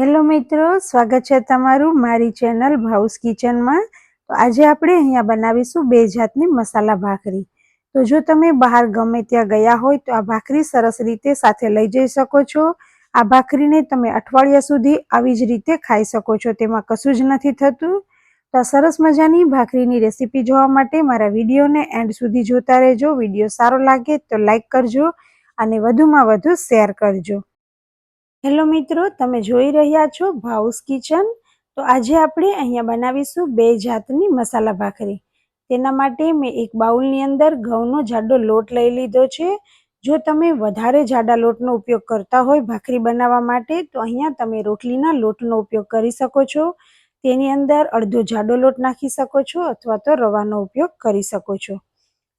Hello મિત્રો, સ્વાગત છે તમારું મારી ચેનલ ભાઉસ કિચનમાં. તો આજે આપણે અહીંયા બનાવીશું બે જાતની મસાલા ભાખરી. તો જો તમે બહાર ગમે ત્યાં ગયા હોય તો આ ભાખરી સરસ રીતે સાથે લઈ જઈ શકો છો. આ ભાખરીને તમે અઠવાડિયા સુધી આવી જ રીતે ખાઈ શકો છો, તેમાં કશું જ નથી થતું. તો આ સરસ મજાની ભાખરીની રેસીપી જોવા માટે મારા વિડીયોને એન્ડ સુધી જોતા રહેજો. વીડિયો સારો લાગે તો લાઈક કરજો અને વધુમાં વધુ શેર કરજો. હેલો મિત્રો, તમે જોઈ રહ્યા છો ભાઉસ કિચન. તો આજે આપણે અહીંયા બનાવીશું બે જાતની મસાલા ભાખરી. તેના માટે મેં એક બાઉલની અંદર ઘઉંનો જાડો લોટ લઈ લીધો છે. જો તમે વધારે જાડા લોટનો ઉપયોગ કરતા હોય ભાખરી બનાવવા માટે, તો અહીંયા તમે રોટલીના લોટનો ઉપયોગ કરી શકો છો. તેની અંદર અડધો જાડો લોટ નાખી શકો છો અથવા તો રવાનો ઉપયોગ કરી શકો છો.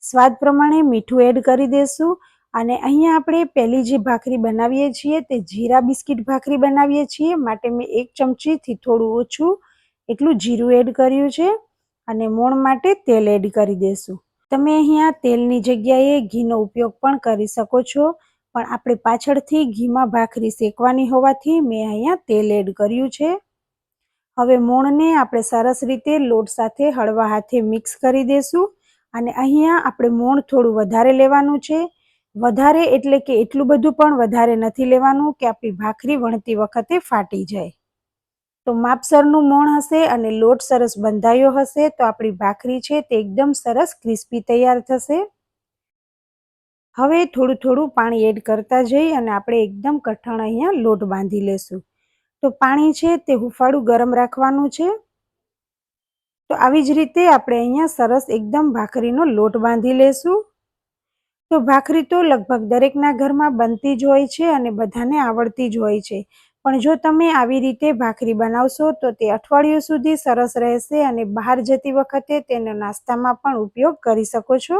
સ્વાદ પ્રમાણે મીઠું એડ કરી દેશું. અને અહીંયા આપણે પહેલી જે ભાખરી બનાવીએ છીએ તે જીરા બિસ્કિટ ભાખરી બનાવીએ છીએ. માટે મેં એક ચમચીથી થોડું ઓછું એટલું જીરું એડ કર્યું છે અને મોણ માટે તેલ એડ કરી દેશું. તમે અહીંયા તેલની જગ્યાએ ઘીનો ઉપયોગ પણ કરી શકો છો, પણ આપણે પાછળથી ઘીમાં ભાખરી શેકવાની હોવાથી મેં અહીંયા તેલ એડ કર્યું છે. હવે મોણને આપણે સરસ રીતે લોટ સાથે હળવા હાથે મિક્સ કરી દેશું અને અહીંયા આપણે મોણ થોડું વધારે લેવાનું છે. વધારે એટલે કે એટલું બધું પણ વધારે નથી લેવાનું કે આપણી ભાખરી વણતી વખતે ફાટી જાય. તો માપસરનું મોણ હશે અને લોટ સરસ બંધાયો હશે તો આપણી ભાખરી છે તે એકદમ સરસ ક્રિસ્પી તૈયાર થશે. હવે થોડું થોડું પાણી એડ કરતા જઈ અને આપણે એકદમ કઠણ અહીંયા લોટ બાંધી લેશું. તો પાણી છે તે હુફાળું ગરમ રાખવાનું છે. તો આવી જ રીતે આપણે અહીંયા સરસ એકદમ ભાખરીનો લોટ બાંધી લેશું. તો ભાખરી તો લગભગ દરેકના ઘરમાં બનતી જ હોય છે અને બધાને આવડતી જ હોય છે. પણ જો તમે આવી રીતે ભાખરી બનાવશો તો તે અઠવાડિયું સુધી સરસ રહેશે અને બહાર જતી વખતે તેનો નાસ્તામાં પણ ઉપયોગ કરી શકો છો.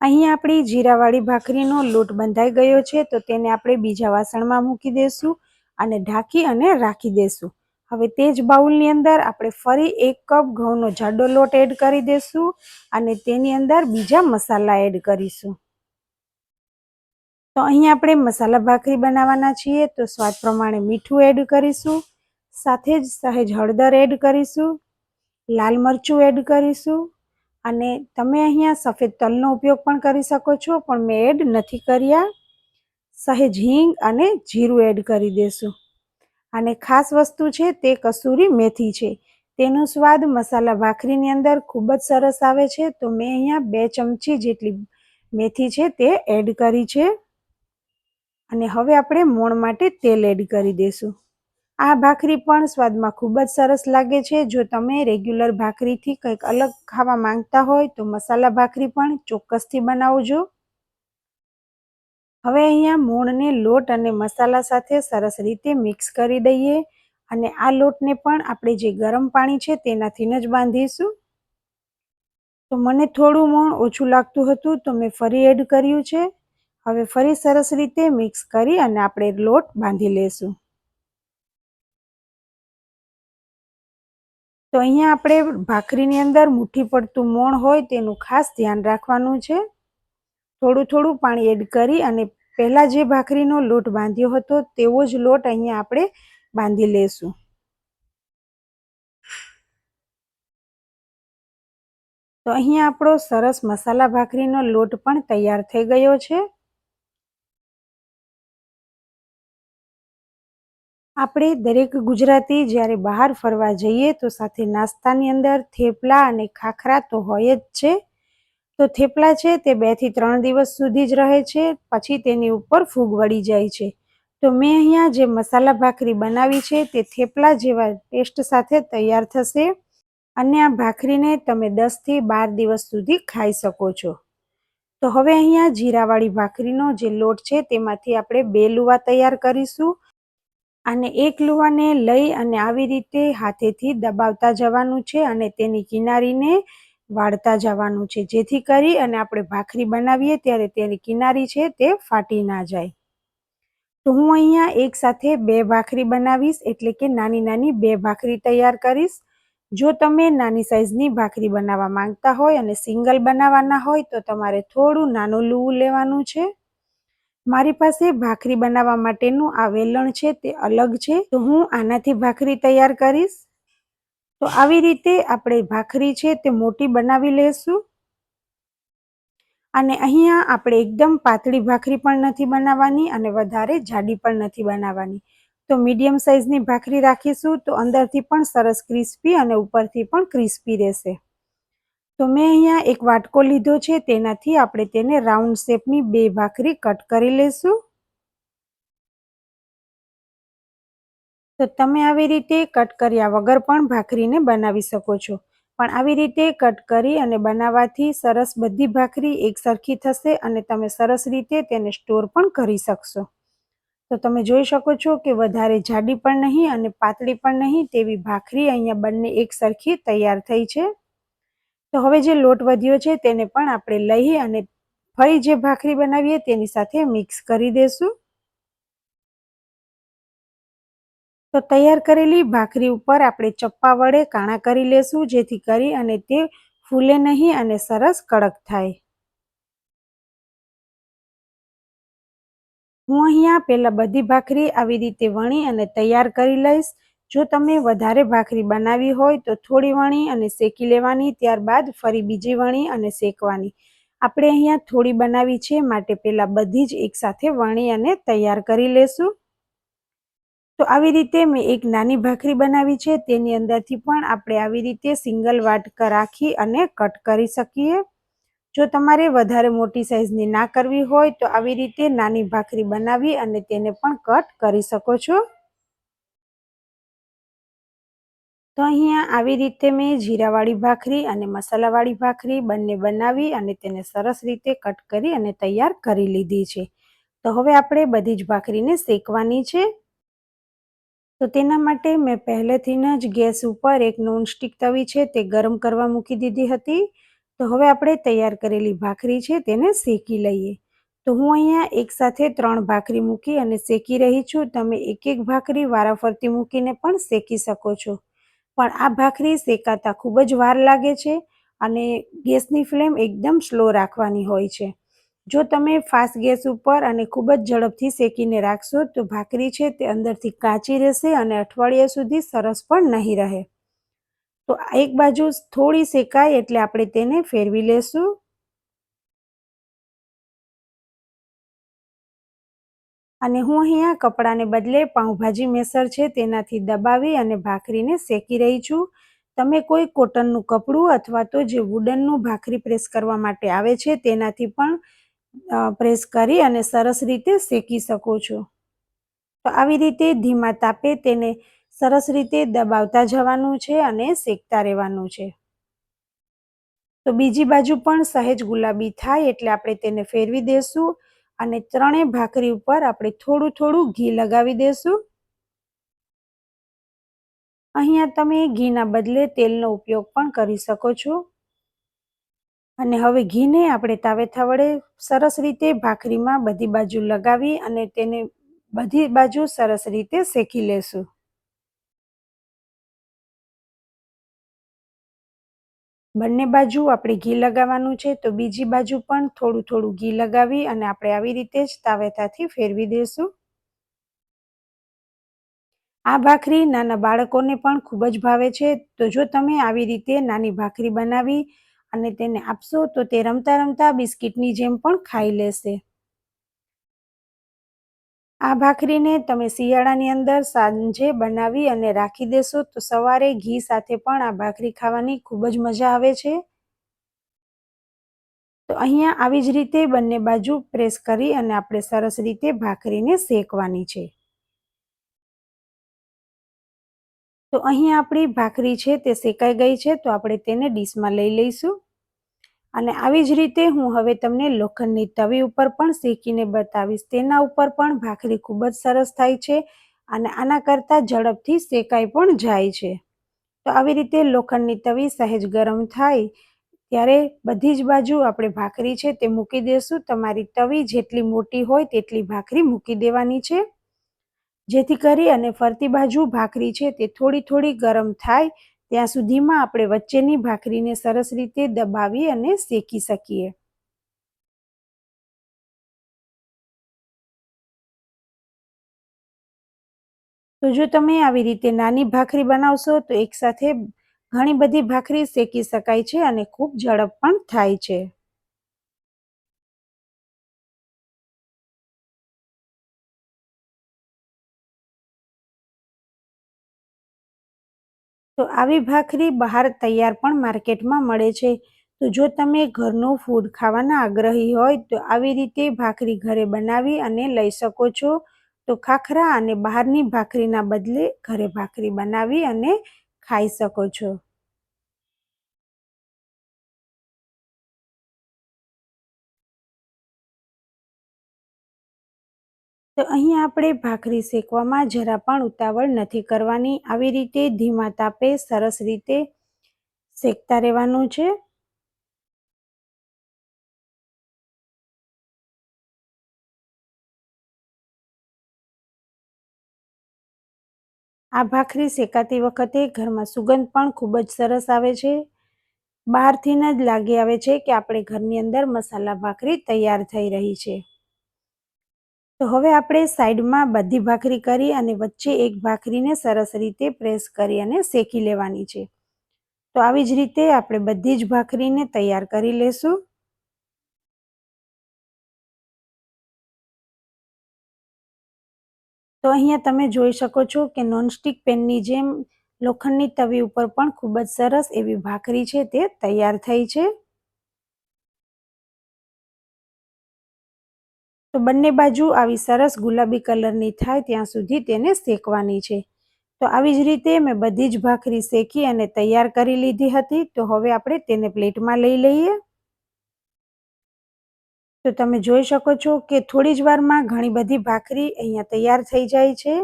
અહીં આપણી જીરાવાળી ભાખરીનો લોટ બંધાઈ ગયો છે તો તેને આપણે બીજા વાસણમાં મૂકી દઈશું અને ઢાંકી અને રાખી દઈશું હવે તે જ બાઉલની અંદર આપણે ફરી એક કપ ઘઉંનો જાડો લોટ એડ કરી દઈશું અને તેની અંદર બીજા મસાલા એડ કરીશું. તો અહીં આપણે મસાલા ભાખરી બનાવવાના છીએ, તો સ્વાદ પ્રમાણે મીઠું એડ કરીશું, સાથે જ સહેજ હળદર એડ કરીશું, લાલ મરચું એડ કરીશું, અને તમે અહીંયા સફેદ તલનો ઉપયોગ પણ કરી શકો છો, પણ મેં એડ નથી કર્યા. સહેજ હિંગ અને જીરું એડ કરી દેશું. અને ખાસ વસ્તુ છે તે કસૂરી મેથી છે. તેનો સ્વાદ મસાલા ભાખરીની અંદર ખૂબ જ સરસ આવે છે. તો મેં અહીંયા બે ચમચી જેટલી મેથી છે તે એડ કરી છે. અને હવે આપણે મોણ માટે તેલ એડ કરી દઈશું આ ભાખરી પણ સ્વાદમાં ખૂબ જ સરસ લાગે છે. જો તમે રેગ્યુલર ભાખરીથી કંઈક અલગ ખાવા માંગતા હોય તો મસાલા ભાખરી પણ ચોક્કસથી બનાવજો. હવે અહીંયા મૂળને લોટ અને મસાલા સાથે સરસ રીતે મિક્સ કરી દઈએ અને આ લોટને પણ આપણે જે ગરમ પાણી છે તેનાથી જ બાંધીશું. તો મને થોડું મૂળ ઓછું લાગતું હતું તો મેં ફરી એડ કર્યું છે. હવે ફરી સરસ રીતે મિક્સ કરી અને આપણે લોટ બાંધી લેશું. તો અહીંયા આપણે ભાખરીની અંદર મુઠ્ઠી પડતું મોણ હોય તેનું ખાસ ધ્યાન રાખવાનું છે. થોડું થોડું પાણી એડ કરી અને પહેલાં જે ભાખરીનો લોટ બાંધ્યો હતો, તેવો જ લોટ અહીંયા આપણે બાંધી લેશું. તો અહીંયા આપણો સરસ મસાલા ભાખરીનો લોટ પણ તૈયાર થઈ ગયો છે. આપણે દરેક ગુજરાતી જ્યારે બહાર ફરવા જઈએ તો સાથે નાસ્તાની અંદર થેપલા અને ખાખરા તો હોય જ છે. તો થેપલા છે તે બેથી ત્રણ દિવસ સુધી જ રહે છે, પછી તેની ઉપર ફૂગ વળી જાય છે. તો મેં અહીંયા જે મસાલા ભાખરી બનાવી છે તે થેપલા જેવા ટેસ્ટ સાથે તૈયાર થશે અને આ ભાખરીને તમે દસથી બાર દિવસ સુધી ખાઈ શકો છો. તો હવે અહીંયા જીરાવાળી ભાખરીનો જે લોટ છે તેમાંથી આપણે બે લુવા તૈયાર કરીશું અને એક લુવાને લઈ અને આવી રીતે હાથેથી દબાવતા જવાનું છે અને તેની કિનારીને વાળતા જવાનું છે. જેથી કરી અને આપણે ભાખરી બનાવીએ ત્યારે તેની કિનારી છે તે ફાટી ના જાય. તો હું અહીંયા એક સાથે બે ભાખરી બનાવીશ, એટલે કે નાની નાની બે ભાખરી તૈયાર કરીશ. જો તમે નાની સાઈઝની ભાખરી બનાવવા માંગતા હોય અને સિંગલ બનાવવાના હોય, તો તમારે થોડું નાનું લૂવું લેવાનું છે. મારી પાસે ભાખરી બનાવવા માટેનું આ વેલણ છે તે અલગ છે. તો હું આનાથી ભાખરી તૈયાર કરીશ. તો આવી રીતે આપણે ભાખરી છે તે મોટી બનાવી લેશું. અને અહીંયા આપણે એકદમ પાતળી ભાખરી પણ નથી બનાવવાની અને વધારે જાડી પણ નથી બનાવવાની. તો મીડિયમ સાઇઝની ભાખરી રાખીશું તો અંદરથી પણ સરસ ક્રિસ્પી અને ઉપરથી પણ ક્રિસ્પી રહેશે. તો મેં અહીંયા એક વાટકો લીધો છે, તેનાથી આપણે તેને રાઉન્ડ શેપની બે ભાખરી કટ કરી લઈશું તો તમે આવી રીતે કટ કર્યા વગર પણ ભાખરીને બનાવી શકો છો. પણ આવી રીતે કટ કરી અને બનાવવાથી સરસ બધી ભાખરી એકસરખી થશે અને તમે સરસ રીતે તેને સ્ટોર પણ કરી શકશો. તો તમે જોઈ શકો છો કે વધારે જાડી પણ નહીં અને પાતળી પણ નહીં તેવી ભાખરી અહીંયા બંને એક સરખી તૈયાર થઈ છે. તો હવે જે લોટ વધ્યો છે તેને પણ આપણે લઈ અને ફરી જે ભાખરી બનાવીએ તેની સાથે મિક્સ કરી દેશું. તો તૈયાર કરેલી ભાખરી ઉપર આપણે ચપ્પા વડે કાણા કરી લેશું, જેથી કરી અને તે ફૂલે નહીં અને સરસ કડક થાય. હું અહીંયા પહેલાં બધી ભાખરી આવી રીતે વણી અને તૈયાર કરી લઈશ. જો તમે વધારે ભાખરી બનાવી હોય તો થોડી વણી અને શેકી લેવાની, ત્યારબાદ ફરી બીજી વણી અને શેકવાની. આપણે અહીંયા થોડી બનાવી છે, માટે પહેલાં બધી જ એકસાથે વણી અને તૈયાર કરી લેશું. તો આવી રીતે મેં એક નાની ભાખરી બનાવી છે. તેની અંદરથી પણ આપણે આવી રીતે સિંગલ વાટકા રાખી અને કટ કરી શકીએ. જો તમારે વધારે મોટી સાઇઝની ના કરવી હોય તો આવી રીતે નાની ભાખરી બનાવી અને તેને પણ કટ કરી શકો છો. તો અહીંયા આવી રીતે મેં જીરાવાળી ભાખરી અને મસાલાવાળી ભાખરી બંને બનાવી અને તેને સરસ રીતે કટ કરી અને તૈયાર કરી લીધી છે. તો હવે આપણે બધી જ ભાખરીને શેકવાની છે. તો તેના માટે મેં પહેલેથી જ ગેસ ઉપર એક નોનસ્ટિક તવી છે તે ગરમ કરવા મૂકી દીધી હતી. તો હવે આપણે તૈયાર કરેલી ભાખરી છે તેને શેકી લઈએ. તો હું અહીંયા એકસાથે ત્રણ ભાખરી મૂકી અને શેકી રહી છું. તમે એક એક ભાખરી વારાફરતી મૂકીને પણ શેકી શકો છો. પણ આ ભાખરી શેકાતા ખૂબ જ વાર લાગે છે અને ગેસની ફ્લેમ એકદમ સ્લો રાખવાની હોય છે. જો તમે ફાસ્ટ ગેસ ઉપર અને ખૂબ જ ઝડપથી શેકીને રાખશો, તો ભાખરી છે તે અંદરથી કાચી રહેશે અને અઠવાડિયા સુધી સરસ પણ નહીં રહે. તો એક બાજુ થોડી શેકાય એટલે આપણે તેને ફેરવી લેશું. અને હું અહીંયા કપડાને બદલે પાઉંભાજી મેસર છે તેનાથી દબાવી અને ભાખરીને શેકી રહી છું. તમે કોઈ કોટનનું કપડું અથવા તો જે વુડનનું ભાખરી પ્રેસ કરવા માટે આવે છે તેનાથી પણ પ્રેસ કરી અને સરસ રીતે શેકી શકો છો. તો આવી રીતે ધીમા તાપે તેને સરસ રીતે દબાવતા જવાનું છે અને શેકતા રહેવાનું છે. તો બીજી બાજુ પણ સહેજ ગુલાબી થાય એટલે આપણે તેને ફેરવી દેશું અને ત્રણેય ભાખરી ઉપર આપણે થોડું થોડું ઘી લગાવી દેશું. અહીંયા તમે ઘીના બદલે તેલનો ઉપયોગ પણ કરી શકો છો. અને હવે ઘીને આપણે તાવેથા વડે સરસ રીતે ભાખરીમાં બધી બાજુ લગાવી અને તેને બધી બાજુ સરસ રીતે શેકી લેશું. બંને બાજુ આપણે ઘી લગાવવાનું છે તો બીજી બાજુ પણ થોડું થોડું ઘી લગાવી અને આપણે આવી રીતે જ તાવેથાથી ફેરવી દઈશું આ ભાખરી નાના બાળકોને પણ ખૂબ જ ભાવે છે તો જો તમે આવી રીતે નાની ભાખરી બનાવી અને તેને આપશો તો તે રમતા રમતા બિસ્કિટની જેમ પણ ખાઈ લેશે. આ ભાખરીને તમે શિયાળાની અંદર સાંજે બનાવી અને રાખી દેશો તો સવારે ઘી સાથે પણ આ ભાખરી ખાવાની ખૂબ જ મજા આવે છે. તો અહીંયા આવી જ રીતે બંને બાજુ પ્રેસ કરી અને આપણે સરસ રીતે ભાખરીને શેકવાની છે. તો અહીં આપણી ભાખરી છે તે શેકાઈ ગઈ છે, તો આપણે તેને ડીશમાં લઈ લઈશું. અને આવી જ રીતે હું હવે તમને લોખંડની તવી ઉપર પણ શેકીને બતાવીશ. તેના ઉપર પણ ભાખરી ખૂબ જ સરસ થાય છે અને આના કરતાં ઝડપથી શેકાઈ પણ જાય છે. તો આવી રીતે લોખંડની તવી સહેજ ગરમ થાય ત્યારે બધી જ બાજુ આપણે ભાખરી છે તે મૂકી દેશું. તમારી તવી જેટલી મોટી હોય તેટલી ભાખરી મૂકી દેવાની છે. જેથી કરી અને ફરતી બાજુ ભાખરી છે તે થોડી થોડી ગરમ થાય, ત્યાં સુધીમાં આપણે વચ્ચેની ભાખરીને સરસ રીતે દબાવી અને શેકી શકીએ. તો જો તમે આવી રીતે નાની ભાખરી બનાવશો, તો એકસાથે ઘણી બધી ભાખરી શેકી શકાય છે અને ખૂબ ઝડપ પણ થાય છે. તો આવી ભાખરી બહાર તૈયાર પણ માર્કેટમાં મળે છે. તો જો તમે ઘરનું ફૂડ ખાવાના આગ્રહી હોય તો આવી રીતે ભાખરી ઘરે બનાવી અને લઈ શકો છો. તો ખાખરા અને બહારની ભાખરીના બદલે ઘરે ભાખરી બનાવી અને ખાઈ શકો છો. તો અહીં આપણે ભાખરી શેકવામાં જરા પણ ઉતાવળ નથી કરવાની. આવી રીતે ધીમા તાપે સરસ રીતે શેકતા રહેવાનું છે. આ ભાખરી શેકાતી વખતે ઘરમાં સુગંધ પણ ખૂબ જ સરસ આવે છે. બહારથી જ લાગી આવે છે કે આપણે ઘરની અંદર મસાલા ભાખરી તૈયાર થઈ રહી છે. તો હવે આપણે સાઈડમાં બધી ભાખરી કરી અને વચ્ચે એક ભાખરીને સરસ રીતે પ્રેસ કરી અને શેકી લેવાની છે. તો આવી જ રીતે આપણે બધી જ ભાખરીને તૈયાર કરી લેશું. તો અહીંયા તમે જોઈ શકો છો કે નોનસ્ટિક પેનની જેમ લોખંડની તવી ઉપર પણ ખૂબ જ સરસ એવી ભાખરી છે તે તૈયાર થઈ છે. તો બંને બાજુ આવી સરસ ગુલાબી કલરની થાય ત્યાં સુધી તેને શેકવાની છે. તો આવી જ રીતે મેં બધી જ ભાખરી શેકી અને તૈયાર કરી લીધી હતી. તો હવે આપણે તેને પ્લેટમાં લઈ લઈએ. તો તમે જોઈ શકો છો કે થોડી જ વારમાં ઘણી બધી ભાખરી અહીંયા તૈયાર થઈ જાય છે.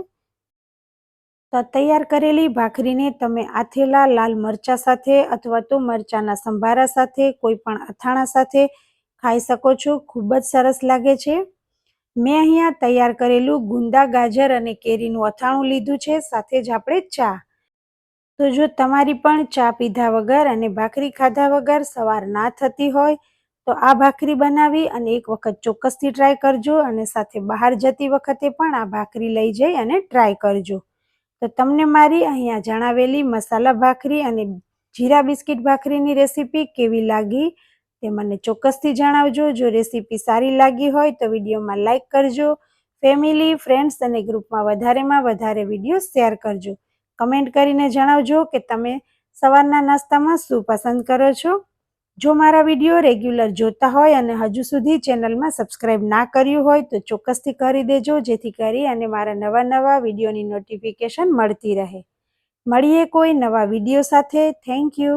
તો તૈયાર કરેલી ભાખરીને તમે આથેલા, લાલ મરચા સાથે અથવા તો મરચાના સંભારા સાથે, કોઈ પણ અથાણા સાથે ખાઈ શકો છો. ખૂબ જ સરસ લાગે છે. મેં અહીંયા તૈયાર કરેલું ગુંદા ગાજર અને કેરીનું અથાણું લીધું છે, સાથે જ આપણે ચા. તો જો તમારી પણ ચા પીધા વગર અને ભાખરી ખાધા વગર સવાર ના થતી હોય, તો આ ભાખરી બનાવી અને એક વખત ચોક્કસથી ટ્રાય કરજો અને સાથે બહાર જતી વખતે પણ આ ભાખરી લઈ જઈ અને ટ્રાય કરજો. તો તમને મારી અહીંયા જણાવેલી મસાલા ભાખરી અને જીરા બિસ્કિટ ભાખરીની રેસીપી કેવી લાગી? તે મને ચોક્કસથી જણાવજો. જો રેસીપી સારી લાગી હોય તો વિડીયોમાં લાઇક કરજો. ફેમિલી, ફ્રેન્ડ્સ અને ગ્રુપમાં વધારેમાં વધારે વીડિયો શેર કરજો. કમેન્ટ કરીને જણાવજો કે તમે સવારના નાસ્તામાં શું પસંદ કરો છો. જો મારા વીડિયો રેગ્યુલર જોતા હોય અને હજુ સુધી ચેનલમાં સબસ્ક્રાઈબ ના કર્યું હોય તો ચોક્કસથી કરી દેજો, જેથી કરી અને મારા નવા નવા વિડીયોની નોટિફિકેશન મળતી રહે. મળીએ કોઈ નવા વીડિયો સાથે. Thank you.